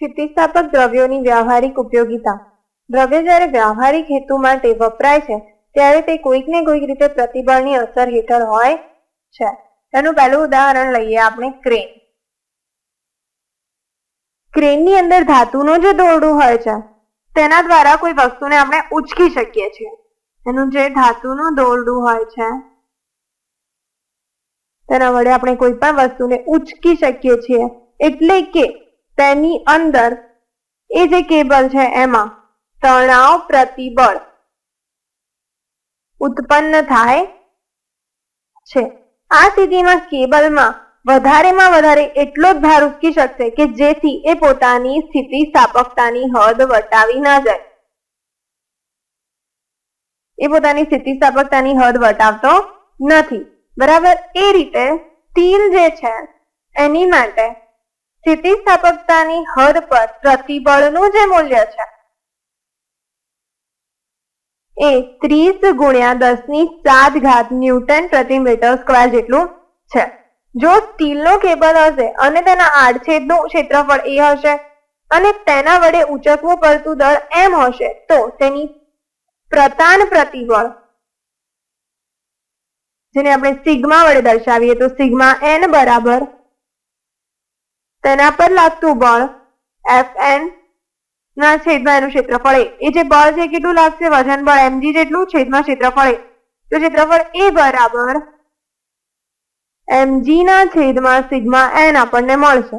સ્થિતિસ્થાપક દ્રવ્યોની વ્યવહારિક ઉપયોગિતા. દ્રવ્ય જ્યારે વ્યવહારિક હેતુ માટે વપરાય છે, ત્યારે તે કોઈક ને કોઈક રીતે પ્રતિબળની અસર હેઠળ હોય છે. એનું પહેલું ઉદાહરણ લઈએ આપણે ક્રેન. ક્રેનની અંદર ધાતુનું જે દોરડું હોય છે, તેના દ્વારા કોઈ વસ્તુને આપણે ઉચકી શકીએ છીએ. એનું જે ધાતુનું દોરડું હોય છે, તેના વડે આપણે કોઈ પણ વસ્તુને ઉચકી શકીએ છીએ. એટલે કે તેની અંદર એ જે કેબલ છે એમાં તણાવ પ્રતિબળ ઉત્પન્ન થાય છે. આ સ્થિતિમાં કેબલમાં વધારેમાં વધારે એટલો જ ભાર ઉચકી શકશે કે જેથી એ પોતાની સ્થિતિ સ્થાપકતાની હદ વટાવી ના જાય. એ પોતાની સ્થિતિ સ્થાપકતાની હદ વટાવતો નથી. બરાબર? એ રીતે સ્ટીલ જે છે, એની માટે સ્થિતિસ્થાપકતાની હદ પર પ્રતિબળનું જે મૂલ્ય છે, એ ત્રીસ ગુણ્યા દસની સાત ઘાત ન્યૂટન પ્રતિ મીટર સ્ક્વેર જેટલું છે. જો સ્ટીલનો કેબલ હશે અને તેના આડછેદનું ક્ષેત્રફળ એ હશે અને તેના વડે ઉચકવું પડતું દળ એમ હશે, તો તેની પ્રતાન પ્રતિબળ, જેને આપણે સિગ્મા વડે દર્શાવીએ, તો સિગ્મા એન બરાબર તેના પર લાગતું બળ એફ એન ના છેદમાં એનું ક્ષેત્રફળ એ જે બળ છે કેટલું લાગશે? વજન બળ એમજી જેટલું છેદમાં ક્ષેત્રફળ તો ક્ષેત્રફળ એ બરાબર એમજી ના છેદમાં સિગ્મા એન આપણને મળશે.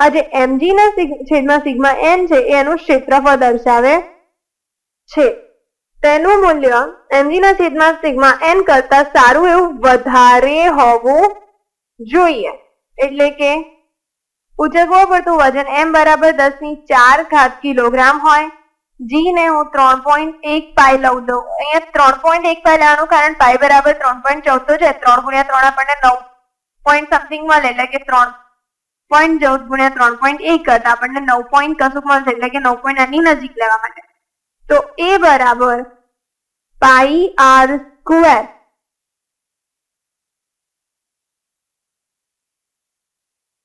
આ જે એમજી ના છેદમાં સિગ્મા એન છે, એ એનું ક્ષેત્રફળ દર્શાવે છે. તેનું મૂલ્ય એમજી ના છેદમાં સિગ્મા એન કરતા સારું એવું વધારે હોવું જોઈએ. એટલે કે ઉચકવો પડતું વજન એમ બરાબર દસની ચાર ઘાત કિલોગ્રામ હોય. જી ને હું ત્રણ પોઈન્ટ એક પાઈ લઉં દઉં અહીંયા ત્રણ પોઈન્ટ એક પાઈ લેવાનું કારણ પાઈ બરાબર ત્રણ પોઈન્ટ ચૌદ છે. ત્રણ ગુણ્યા ત્રણ આપણને નવ પોઈન્ટ સમથિંગ મળે એટલે કે ત્રણ પોઈન્ટ ચૌદ ગુણ્યા ત્રણ પોઈન્ટ એક કરતા આપણને નવ પોઈન્ટ કશુંક મળશે એટલે કે નવ પોઈન્ટ એની નજીક લેવા માટે. તો એ બરાબર પાઈ આર સ્ક્વેર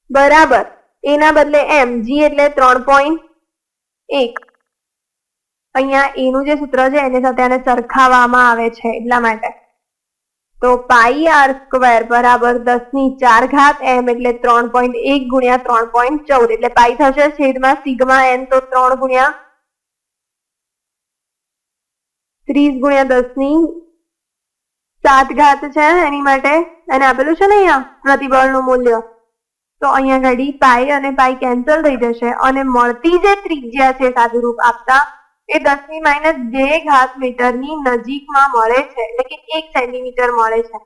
બરાબર. એના બદલે એમ જી એટલે ત્રણ પોઈન્ટ એક. અહીંયા એનું જે સૂત્ર છે, એની સાથે આને સરખાવવામાં આવે છે એટલા માટે. તો પાઈ આર સ્ક્વેર બરાબર દસની ચાર ઘાત એમ એટલે ત્રણ પોઈન્ટ એક ગુણ્યા ત્રણ પોઈન્ટ ચૌદ. એટલે પાઈ થશે છેદમાં સિગ્મા એન તો ત્રણ ગુણ્યા ત્રીસ ગુણ્યા દસની સાત ઘાત છે એની માટે. એને આપેલું છે ને અહીંયા પ્રતિબળનું મૂલ્ય. તો અહીંયા ઘડી પાઈ અને પાઈ કેન્સલ થઈ જશે અને મળતી જે ત્રિજ્યા છે સાદુરૂપ આપતા, એ દસમી માઇનસ બે ઘાત મીટરની નજીકમાં મળે છે. એટલે કે એક સેન્ટીમીટર મળે છે.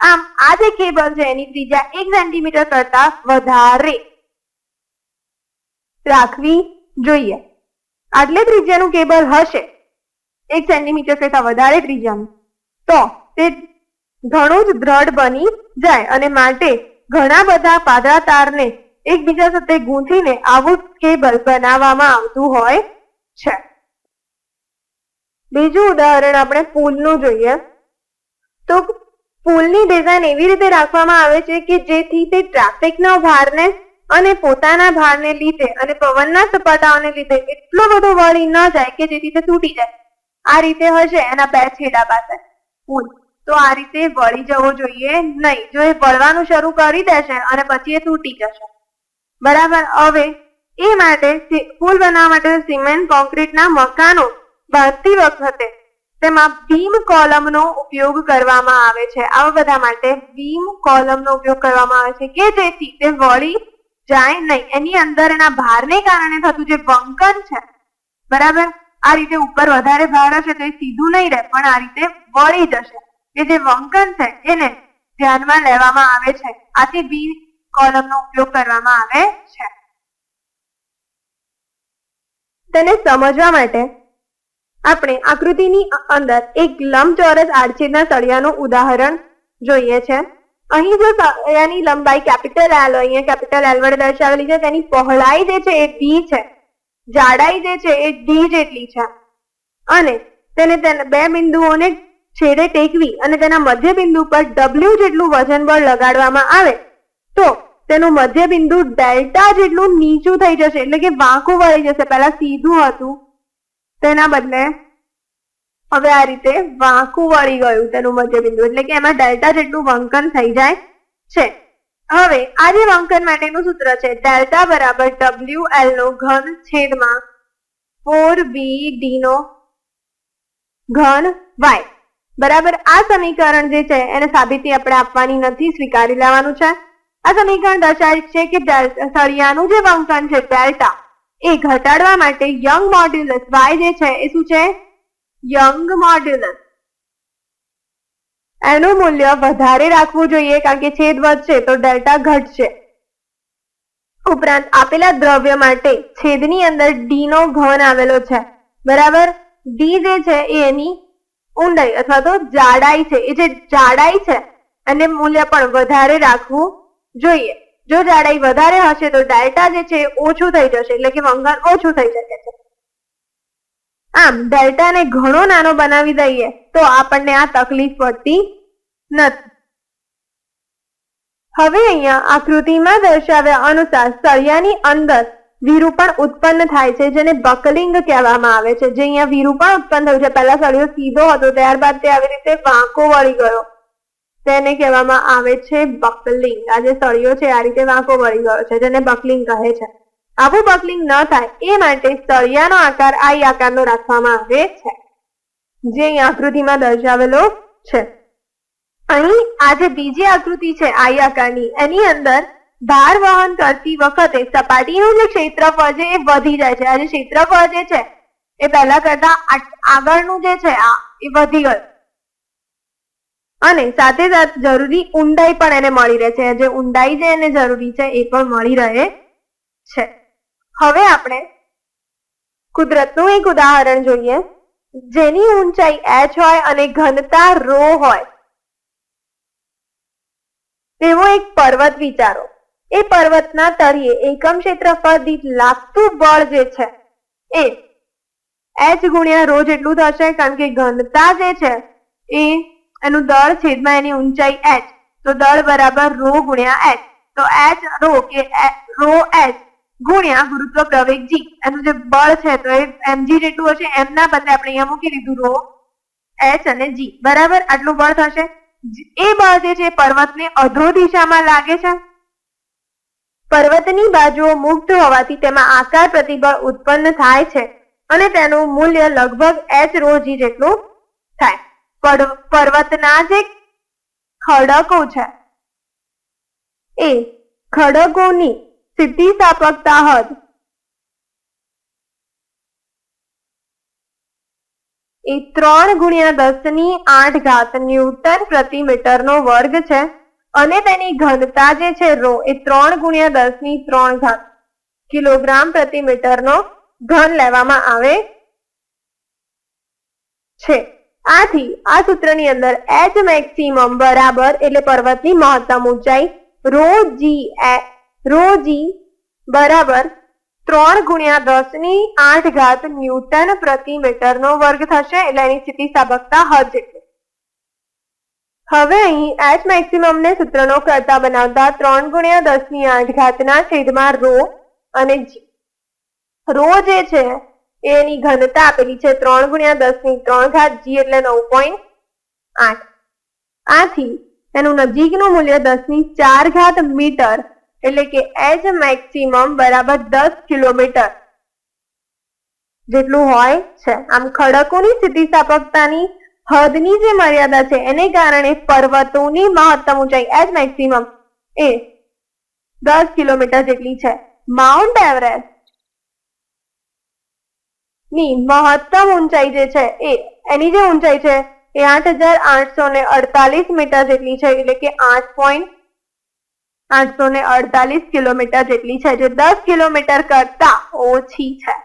આમ, આ જે કેબલ છે, એની ત્રિજ્યા એક સેન્ટીમીટર કરતા વધારે રાખવી જોઈએ. આટલે ત્રિજ્યાનું કેબલ હશે. એક સેન્ટીમીટર કરતા વધારે ત્રિજ્યાનું. તો, તે ઘણું જ દ્રઢ બની જાય અને માટે ઘણા બધા પાદરા તારને એકબીજા સાથે ગૂંથીને આવું કેબલ બનાવવામાં આવતું હોય છે. બીજું ઉદાહરણ આપણે પુલનું જોઈએ. તો પુલની ડિઝાઇન એવી રીતે રાખવામાં આવે છે કે જેથી તે ટ્રાફિકના ભારને અને પોતાના ભારને લીધે અને પવનના સપાટાઓને લીધે એટલો બધો વળી ન જાય કે જેથી તે તૂટી જાય. આ રીતે હશે એના બે છેડા પાસે પુલ. તો આ રીતે વળી જવો જોઈએ નહીં. જો એ વળવાનું શરૂ કરી દેશે અને પછી એ તૂટી જશે. બરાબર? હવે એ માટે પુલ બનાવવા માટે સિમેન્ટ કોન્ક્રીટના મકાનો બાંધતી વખતે તેમાં બીમ કોલમનો ઉપયોગ કરવામાં આવે છે. આવા બધા માટે બીમ કોલમનો ઉપયોગ કરવામાં આવે છે કે જેથી તે વળી જાય નહીં. એની અંદર એના ભારને કારણે થતું જે બંકન છે, બરાબર? આ રીતે ઉપર વધારે ભાર હશે તો એ સીધું નહીં રહે, પણ આ રીતે વળી જશે. જે વંકન છે, એને ધ્યાનમાં લેવામાં આવે છે. આથી બી કોલમનો ઉપયોગ કરવામાં આવે છે. તેને સમજવા માટે આપણે આકૃતિની અંદર એક લંબચોરસ આડછેદના સળિયાનું ઉદાહરણ જોઈએ છે. અહીં જો સળિયાની લંબાઈ કેપિટલ એલ અહીંયા કેપિટલ એલ વડે દર્શાવેલી છે, તેની પહોળાઈ જે છે એ ડી છે. જાડાઈ જે છે એ ડી જેટલી છે. અને તેના બે બિંદુઓને છેડે ટેકવી અને તેના મધ્ય બિંદુ પર ડબલ્યુ જેટલું વજન બળ લગાડવામાં આવે, તો તેનું મધ્ય બિંદુ ડેલ્ટા જેટલું નીચું થઈ જશે, એટલે કે વાંકું વળી જશે. પહેલા સીધું હતું, તેના બદલે હવે આ રીતે વાંકું વળી ગયું તેનું મધ્ય બિંદુ એટલે કે એમાં ડેલ્ટા જેટલું વંકન થઈ જાય છે. હવે આ જે વંકન માટેનું સૂત્ર છે, ડેલ્ટા બરાબર ડબલ્યુ એલ નો ઘન છેદમાં ફોર બી ડી નો ઘન વાય બરાબર? આ સમીકરણ જે છે, એને સાબિતી આપણે આપવાની નથી, સ્વીકારી લેવાનું છે. આ સમીકરણ દર્શાવે છે કે સળિયાનું જે વંકન છે, ડેલ્ટા, એ ઘટાડવા માટે યંગ મોડ્યુલસ વાય જે છે, એ શું છે? Young modulus. એનું મૂલ્ય વધારે રાખવું જોઈએ કારણ કે છેદ વધશે તો ડેલ્ટા ઘટશે. ઉપરાંત આપેલા દ્રવ્ય માટે છેદની અંદર ડી નો ઘન આવેલો છે. બરાબર? ડી જે છે, એ એની ઊંડાઈ અથવા તો જાડાઈ છે. એ જે જાડાઈ છે, એને મૂલ્ય પણ વધારે રાખવું જોઈએ. જો જાડાઈ વધારે હશે તો ડેલ્ટા જે છે ઓછું થઈ જશે, એટલે કે વંકન ઓછું થઈ શકે છે. આમ, ડેલ્ટાને ઘણો નાનો બનાવી દઈએ તો આપણને આ તકલીફ પડતી નથી. હવે અહીંયા આકૃતિમાં દર્શાવ્યા અનુસાર સળિયાની અંદર વિરૂપણ ઉત્પન્ન થાય છે, જેને બકલિંગ કહેવામાં આવે છે. જે અહીંયા વિરૂપણ ઉત્પન્ન થયું છે. પહેલા સળિયો સીધો હતો, ત્યારબાદ તે આવી રીતે વાંકો વળી ગયો. તેને કહેવામાં આવે છે બકલિંગ. આ જે સળિયો છે, આ રીતે વાંકો વળી ગયો છે, જેને બકલિંગ કહે છે. આવું બકલિંગ ન થાય, એ માટે સળિયાનો આકાર આઈ આકારનો રાખવામાં આવે છે. જે અહીં આકૃતિમાં દર્શાવેલો છે. અહીં આ જે બીજી આકૃતિ છે આઈ આકારની, એની અંદર ભાર વહન કરતી વખતે સપાટીનું જે ક્ષેત્રફળ છે એ વધી જાય છે. આ જે ક્ષેત્રફળ જે છે, એ પહેલા કરતા આગળનું જે છે, આ એ વધી ગયું. અને સાથે સાથે જરૂરી ઊંડાઈ પણ એને મળી રહે છે. જે ઊંડાઈ જે એને જરૂરી છે, એ પણ મળી રહે છે. હવે આપણે કુદરતનું એક ઉદાહરણ જોઈએ. જેની ઊંચાઈ એચ હોય અને ઘનતા રો હોય. તેવો એક પર્વત વિચારો. એ પર્વતના તળિયે એકમ ક્ષેત્રફળ દીઠ લાગતું બળ જે છે, એ એચ ગુણ્યા રો જેટલું થશે, કારણ કે ઘનતા જે છે, એ એનું દળ છેદમાં એની ઊંચાઈ એચ. તો દળ બરાબર રો ગુણ્યા એચ. તો એચ રો કે રો એચ ગુણ્યા ગુરુત્વ પ્રવેગ જી એનું જે બળ છે, તો એ એમજી જેટલું હશે. એમના બદલે આપણે અહીંયા મૂકી દીધું રો એચ અને જી બરાબર? આટલું બળ થશે. એ બળ જે છે પર્વતને અધો દિશામાં લાગે છે. પર્વતની બાજુઓ મુક્ત હોવાથી તેમાં આકાર પ્રતિબળ ઉત્પન્ન થાય છે અને તેનું મૂલ્ય લગભગ એચ રો જી જેટલું થાય. પર્વ- પર્વતના જે ખડકો છે, એ ખડકોની સ્થિતિસ્થાપકતા હદ એ ત્રણ ગુણ્યા દસની આઠ ઘાત ન્યૂટન પ્રતિ મીટર નો વર્ગ છે. અને તેની ઘનતા જે છે રો એ ત્રણ ગુણ્યા દસની ત્રણ ઘાત કિલોગ્રામ પ્રતિ મીટર નો ઘન લેવામાં આવે છે. આથી આ સૂત્રની અંદર એચ મેક્સિમમ બરાબર એટલે પર્વતની મહત્તમ ઊંચાઈ રો જી રો જી બરાબર ત્રણ ગુણ્યા દસની આઠ ઘાત ન્યૂટન પ્રતિ મીટર નો વર્ગ થશે એટલે એની સ્થિતિસ્થાપકતા હદ જેટલી. હવે અહીં એચ મેક્સિમમ ને સૂત્રનો કરતા બનાવતા ત્રણ ગુણ્યા દસની આઠ ઘાતના છેદમાં રો અને રો જે છે, એની ઘનતા આપેલી છે ત્રણ ગુણ્યા દસની ત્રણ ઘાત જી એટલે નવ પોઈન્ટ આઠ. આથી, એનું નજીકનું મૂલ્ય દસની ચાર ઘાત મીટર એટલે કે એચ મેક્સિમમ બરાબર દસ કિલોમીટર જેટલું હોય છે. આમ ખડકોની સ્થિતિસ્થાપકતાની હદની જે મર્યાદા છે, એને કારણે પર્વતોની મહત્તમ ઊંચાઈ એચ મેક્સિમમ એ દસ કિલોમીટર જેટલી છે. માઉન્ટ એવરેસ્ટની મહત્તમ ઊંચાઈ જે છે, એ એની જે ઊંચાઈ છે, એ આઠ હજાર આઠસો ને અડતાલીસ મીટર જેટલી છે, એટલે કે આઠ પોઈન્ટ આઠસો ને અડતાલીસ કિલોમીટર જેટલી છે, જે દસ કિલોમીટર કરતા ઓછી છે.